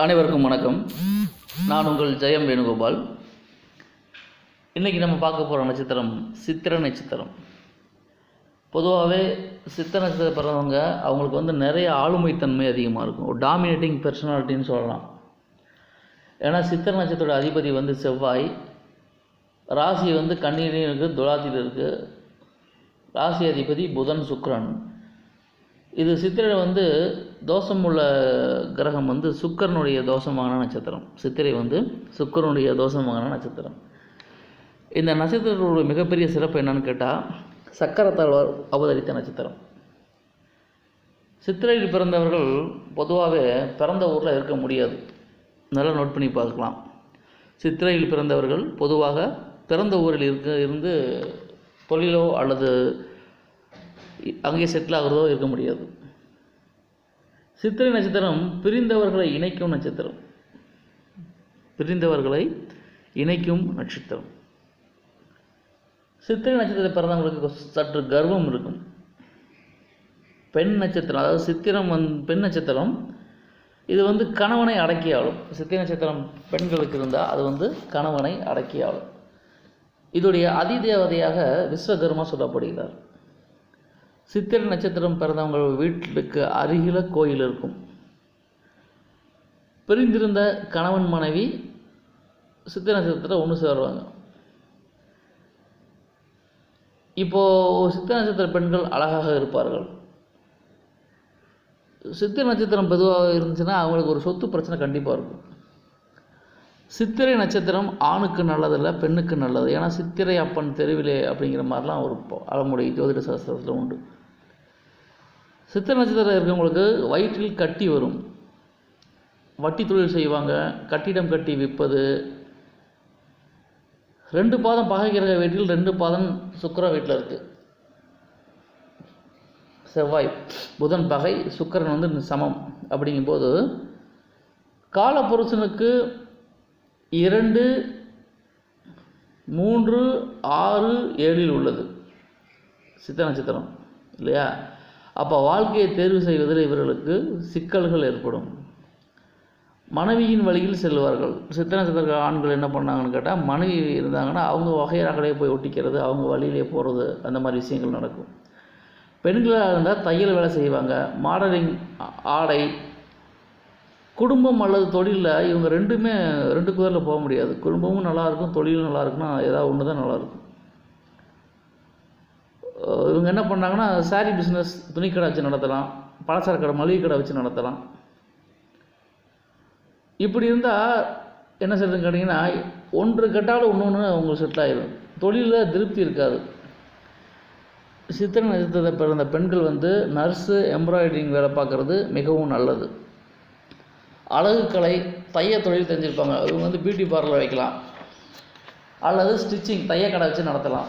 அனைவருக்கும் வணக்கம். நான் உங்கள் ஜெயம் வேணுகோபால். இன்றைக்கி நம்ம பார்க்க போகிற நட்சத்திரம் சித்திர நட்சத்திரம். பொதுவாகவே சித்திர நட்சத்திரம் பிறந்தவங்க அவங்களுக்கு வந்து நிறைய ஆளுமைத்தன்மை அதிகமாக இருக்கும். ஒரு டாமினேட்டிங் பர்சனாலிட்டின்னு சொல்லலாம். ஏன்னா சித்திர நட்சத்திரோட அதிபதி வந்து செவ்வாய். ராசி வந்து கண்ணீரையும் இருக்குது துலாத்தியில் இருக்குது ராசி அதிபதி புதன் சுக்ரன் இது சித்திரை வந்து தோஷம் உள்ள கிரகம் வந்து சுக்கரனுடைய தோஷமான நட்சத்திரம். சித்திரை வந்து சுக்கரனுடைய தோஷமான நட்சத்திரம். இந்த நட்சத்திரத்தோட மிகப்பெரிய சிறப்பு என்னன்னு கேட்டால் சக்கரத்தாழ்வார் அவதரித்த நட்சத்திரம். சித்திரையில் பிறந்தவர்கள் பொதுவாகவே பிறந்த ஊரில் இருக்க முடியாது. நல்லா நோட் பண்ணி பார்க்கலாம். சித்திரையில் பிறந்தவர்கள் பொதுவாக பிறந்த ஊரில் இருக்க இருந்து தொழிலோ அல்லது அங்கே செட்டில் ஆகிறதோ இருக்க முடியாது. சித்திரை நட்சத்திரம் பிரிந்தவர்களை இணைக்கும் நட்சத்திரம். பிரிந்தவர்களை இணைக்கும் நட்சத்திரம். சித்திரை நட்சத்திரத்தை பிறந்தவங்களுக்கு சற்று கர்வம் இருக்கும். பெண் நட்சத்திரம் அதாவது சித்திரம் வந் பெண் நட்சத்திரம் இது வந்து கணவனை அடக்கியாலும் சித்திரை நட்சத்திரம் பெண்களுக்கு இருந்தால் அது வந்து கணவனை அடக்கியாலும் இதோடைய அதிதேவதையாக விஸ்வகர்மா சொல்லப்படுகிறார். சித்திரை நட்சத்திரம் பிறந்தவங்க வீட்டுக்கு அருகில் கோயில் இருக்கும். பிரிந்திருந்த கணவன் மனைவி சித்திரை நட்சத்திரத்தில் ஒன்று சேருவாங்க. இப்போது சித்திரை நட்சத்திர பெண்கள் அழகாக இருப்பார்கள். சித்திரை நட்சத்திரம் பொதுவாக இருந்துச்சுன்னா அவங்களுக்கு ஒரு சொத்து பிரச்சனை கண்டிப்பாக இருக்கும். சித்திரை நட்சத்திரம் ஆணுக்கு நல்லதில்லை பெண்ணுக்கு நல்லது. ஏன்னா சித்திரை அப்பன் தெருவிலே அப்படிங்கிற மாதிரிலாம் ஒரு அறமுறை ஜோதிட சாஸ்திரத்தில் உண்டு. சித்திரை நட்சத்திரம் இருக்கிறவங்களுக்கு வயிற்றில் கட்டி வரும். வட்டி தொழில் செய்வாங்க கட்டிடம் கட்டி விற்பது. ரெண்டு பாதம் பகைக்கிற வீட்டில் ரெண்டு பாதம் சுக்கர வீட்டில் இருக்குது செவ்வாய் புதன் பகை சுக்கரன் வந்து சமம். அப்படிங்கும்போது காலப்புருஷனுக்கு இரண்டு மூன்று ஆறு ஏழில் உள்ளது. சித்த நட்சத்திரம் இல்லையா? அப்போ வாழ்க்கையை தேர்வு செய்வதில் இவர்களுக்கு சிக்கல்கள் ஏற்படும். மனைவியின் வழியில் செல்வார்கள். சித்தனை சித்தர்கள் ஆண்கள் என்ன பண்ணாங்கன்னு கேட்டால் மனைவி இருந்தாங்கன்னா அவங்க வகையறாக்களே போய் ஒட்டிக்கிறது அவங்க வழியிலே போகிறது அந்த மாதிரி விஷயங்கள் நடக்கும். பெண்களாக இருந்தால் தையல் வேலை செய்வாங்க. மாடலிங் ஆடை குடும்பம் அல்லது தொழிலில் இவங்க ரெண்டுமே ரெண்டு குதிரில் போக முடியாது. குடும்பமும் நல்லாயிருக்கும் தொழிலும் நல்லாயிருக்குன்னா ஏதாவது ஒன்று தான் நல்லாயிருக்கும் இவங்க என்ன பண்ணாங்கன்னா சாரி பிஸ்னஸ் துணிக்கடை வச்சு நடத்தலாம் பலசர கடை மளிகை கடை வச்சு நடத்தலாம். இப்படி இருந்தால் என்ன சொல்கிறதுன்னு கேட்டிங்கன்னா ஒன்று கட்டாலும் ஒன்று ஒன்று அவங்களுக்கு செட்டில் ஆகிடும் தொழிலில் திருப்தி இருக்காது. சித்திரை நட்சத்திரத்தை பிறந்த பெண்கள் வந்து நர்ஸு எம்ப்ராய்டரிங் வேலை பார்க்குறது மிகவும் நல்லது. அழகு கலை தைய தொழில் தெரிஞ்சிருப்பாங்க. இவங்க வந்து பியூட்டி பார்லர் வைக்கலாம். அல்லது ஸ்டிச்சிங் தைய கடை வச்சு நடத்தலாம்.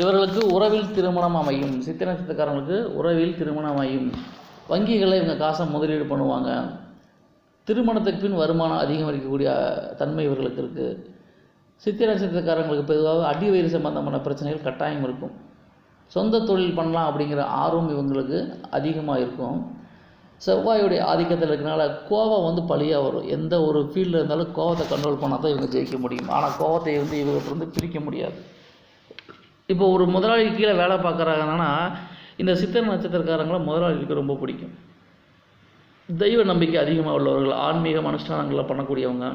இவர்களுக்கு உறவில் திருமணம் அமையும். சித்திரை நட்சத்திரக்காரங்களுக்கு உறவில் திருமணம் அமையும். வங்கிகளில் இவங்க காசை முதலீடு பண்ணுவாங்க. திருமணத்துக்கு பின் வருமானம் அதிகரிக்கக்கூடிய தன்மை இவர்களுக்கு இருக்குது சித்திரை நட்சத்திரக்காரங்களுக்கு பொதுவாக அடி வயிறு சம்பந்தமான பிரச்சனைகள் கட்டாயம் இருக்கும். சொந்த தொழில் பண்ணலாம் அப்படிங்கிற ஆர்வம் இவங்களுக்கு அதிகமாக இருக்கும். செவ்வாயுடைய ஆதிக்கத்தில் இருக்கிறனால கோவம் வந்து பழியாக வரும். எந்த ஒரு ஃபீல்டில் இருந்தாலும் கோவத்தை கண்ட்ரோல் பண்ணால் தான் இவங்க ஜெயிக்க முடியும். ஆனால் கோவத்தை வந்து இவங்ககிட்ட வந்து பிரிக்க முடியாது. இப்போ ஒரு முதலாளி கீழே வேலை பார்க்குறாங்கன்னா இந்த சித்திர நட்சத்திரக்காரங்களை முதலாளிகளுக்கு ரொம்ப பிடிக்கும். தெய்வ நம்பிக்கை அதிகமாக உள்ளவர்கள் ஆன்மீக அனுஷ்டானங்களை பண்ணக்கூடியவங்க.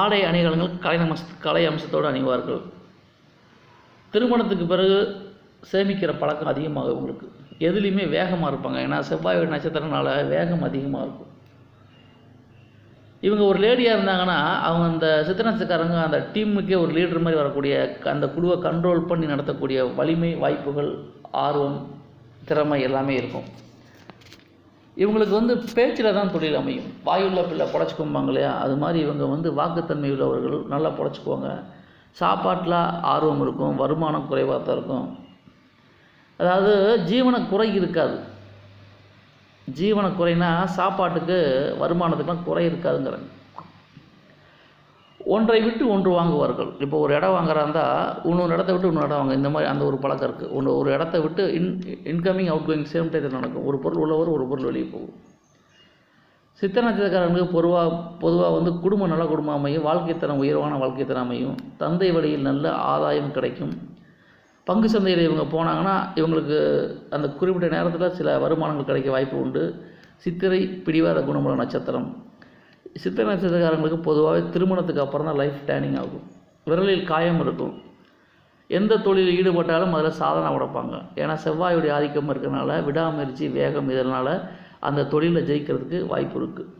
ஆடை அணிகலங்கள் கலை நமஸ் கலை அம்சத்தோடு அணிவார்கள். திருமணத்துக்கு பிறகு சேமிக்கிற பழக்கம் அதிகமாக இவங்களுக்கு எதுலேயுமே வேகமாக இருப்பாங்க. ஏன்னா செவ்வாய் நட்சத்திரனால வேகம் அதிகமாக இருக்கும். இவங்க ஒரு லேடியாக இருந்தாங்கன்னா அவங்க அந்த சித்திரநட்சக்காரங்க அந்த டீமுக்கே ஒரு லீடர் மாதிரி வரக்கூடிய அந்த குழுவை கண்ட்ரோல் பண்ணி நடத்தக்கூடிய வலிமை வாய்ப்புகள் ஆர்வம் திறமை எல்லாமே இருக்கும். இவங்களுக்கு வந்து பேச்சில் தான் தொழில் அமையும். வாயுள்ள பிள்ளை புடச்சிக்கும்பாங்க இல்லையா? அது மாதிரி இவங்க வந்து வாக்குத்தன்மை உள்ளவர்கள் நல்லா புடச்சிக்குவாங்க. சாப்பாட்டில் ஆர்வம் இருக்கும் வருமானம் குறைவாக தான் இருக்கும். அதாவது ஜீவன குறை இருக்காது. ஜீவன குறைனா சாப்பாட்டுக்கு வருமானத்துக்குலாம் குறை இருக்காதுங்கிறாங்க ஒன்றை விட்டு ஒன்று வாங்குவார்கள். இப்போ ஒரு இடம் வாங்குறாருந்தால் இன்னொரு இடத்த விட்டு இன்னொரு இடம் வாங்க இந்த மாதிரி அந்த ஒரு பழக்கம் இருக்குது ஒன்று ஒரு இடத்த விட்டு in incoming outgoing same டைத்தில் நடக்கும். ஒரு பொருள் உள்ளவர் ஒரு பொருள் வெளியே போகும். சித்திர நட்சத்திரக்காரங்களுக்கு பொதுவாக பொதுவாக வந்து குடும்பம் நல்ல குடும்பம் அமையும். வாழ்க்கை தரம் உயர்வான வாழ்க்கை தரம் அமையும். தந்தை வழியில் நல்ல ஆதாயம் கிடைக்கும். பங்கு சந்தையில் இவங்க போனாங்கன்னா இவங்களுக்கு அந்த குறிப்பிட்ட நேரத்தில் சில வருமானங்கள் கிடைக்க வாய்ப்பு உண்டு. சித்திரை பிடிவாத குணமுள்ள நட்சத்திரம். சித்திரை நட்சத்திரக்காரங்களுக்கு பொதுவாகவே திருமணத்துக்கு அப்புறம் தான் லைஃப் டேனிங் ஆகும். விரலில் காயம் இருக்கும். எந்த தொழிலில் ஈடுபட்டாலும் அதில் சாதனை உடைப்பாங்க. ஏன்னா செவ்வாயுடைய ஆதிக்கம் இருக்கிறனால விடாமுயற்சி வேகம் இதனால் அந்த தொழிலில் ஜெயிக்கிறதுக்கு வாய்ப்பு இருக்குது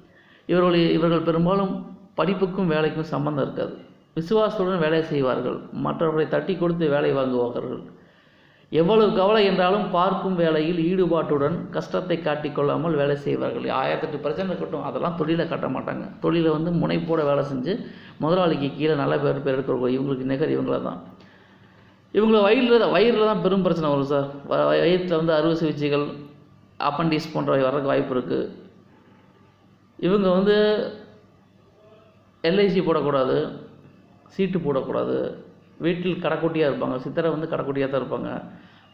இவர்களுடைய இவர்கள் பெரும்பாலும் படிப்புக்கும் வேலைக்கும் சம்மந்தம் இருக்காது. விசுவாசத்துடன் வேலை செய்வார்கள். மற்றவர்களை தட்டி கொடுத்து வேலை வாங்குவார்கள். எவ்வளவு கவலை என்றாலும் பார்க்கும் வேலையில் ஈடுபாட்டுடன் கஷ்டத்தை காட்டிக்கொள்ளாமல் வேலை செய்வார்கள். ஆயிரத்தெட்டு பிரச்சனை இருக்கட்டும் அதெல்லாம் தொழிலை காட்ட மாட்டாங்க. தொழிலை வந்து முனைப்போட வேலை செஞ்சு முதலாளிக்கு கீழே நல்ல பேர் பேர் எடுக்கிற இவங்களுக்கு நிகர் இவங்கள தான். இவங்கள வயிறில் தான் வயிறில் தான் பெரும் பிரச்சனை வரும் சார். வ- வயிற்றில் வந்து அறுவை சிகிச்சைகள் அப்பண்டிஸ் போன்றவை வர்றதுக்கு வாய்ப்பு இருக்குது இவங்க வந்து எல்ஐசி போடக்கூடாது. சீட்டு போடக்கூடாது. வீட்டில் கடைக்குட்டியாக இருப்பாங்க. சித்திரை வந்து கடைக்குட்டியாக தான் இருப்பாங்க.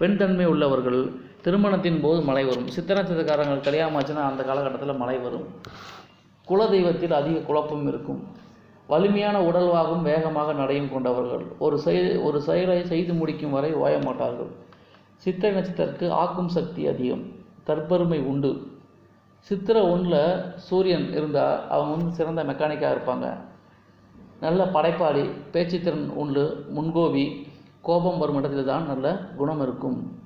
பெண் தன்மை உள்ளவர்கள் திருமணத்தின் போது மழை வரும். சித்திரை நட்சத்திரக்காரங்க கல்யாணம் ஆச்சுன்னா அந்த காலகட்டத்தில் மழை வரும். குலதெய்வத்தில் அதிக குழப்பம் இருக்கும். வலிமையான உடல்வாகும் வேகமாக நடையும் கொண்டவர்கள். ஒரு செயல் ஒரு செயலை செய்து முடிக்கும் வரை ஓய மாட்டார்கள். சித்திரை நட்சத்திரத்துக்கு ஆக்கும் சக்தி அதிகம். தற்பெருமை உண்டு. சித்திரை ஒன்றில் சூரியன் இருந்தால் அவங்க வந்து சிறந்த மெக்கானிக்காக இருப்பாங்க. நல்ல படைப்பாளி பேச்சுத்திறன் உண்டு முன்கோபி கோபம் வரும் இடத்துல தான் நல்ல குணம் இருக்கும்.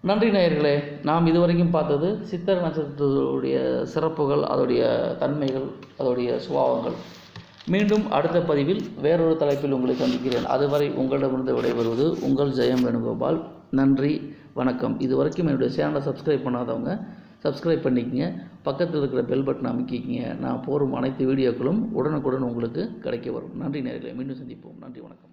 நன்றி நேயர்களே நாம் இதுவரைக்கும் பார்த்தது சித்திர நட்சத்திரத்துடைய சிறப்புகள் அதோடைய தன்மைகள் அதோடைய சுபாவங்கள். மீண்டும் அடுத்த பதிவில் வேறொரு தலைப்பில் உங்களை சந்திக்கிறேன். அதுவரை உங்களிடமிருந்து விடைபெறுவது உங்கள் ஜெயம் வேணுகோபால். நன்றி வணக்கம். இதுவரைக்கும் என்னுடைய சேனலை சப்ஸ்கிரைப் பண்ணாதவங்க சப்ஸ்கிரைப் பண்ணிக்கங்க. பக்கத்தில் இருக்கிற பெல் பட்டன் அமைக்கிங்க நான் போகும் அனைத்து வீடியோக்களும் உடனுக்குடன் உங்களுக்கு கிடைக்க வரும். நன்றி நேர்களே. மீண்டும் சந்திப்போம். நன்றி வணக்கம்.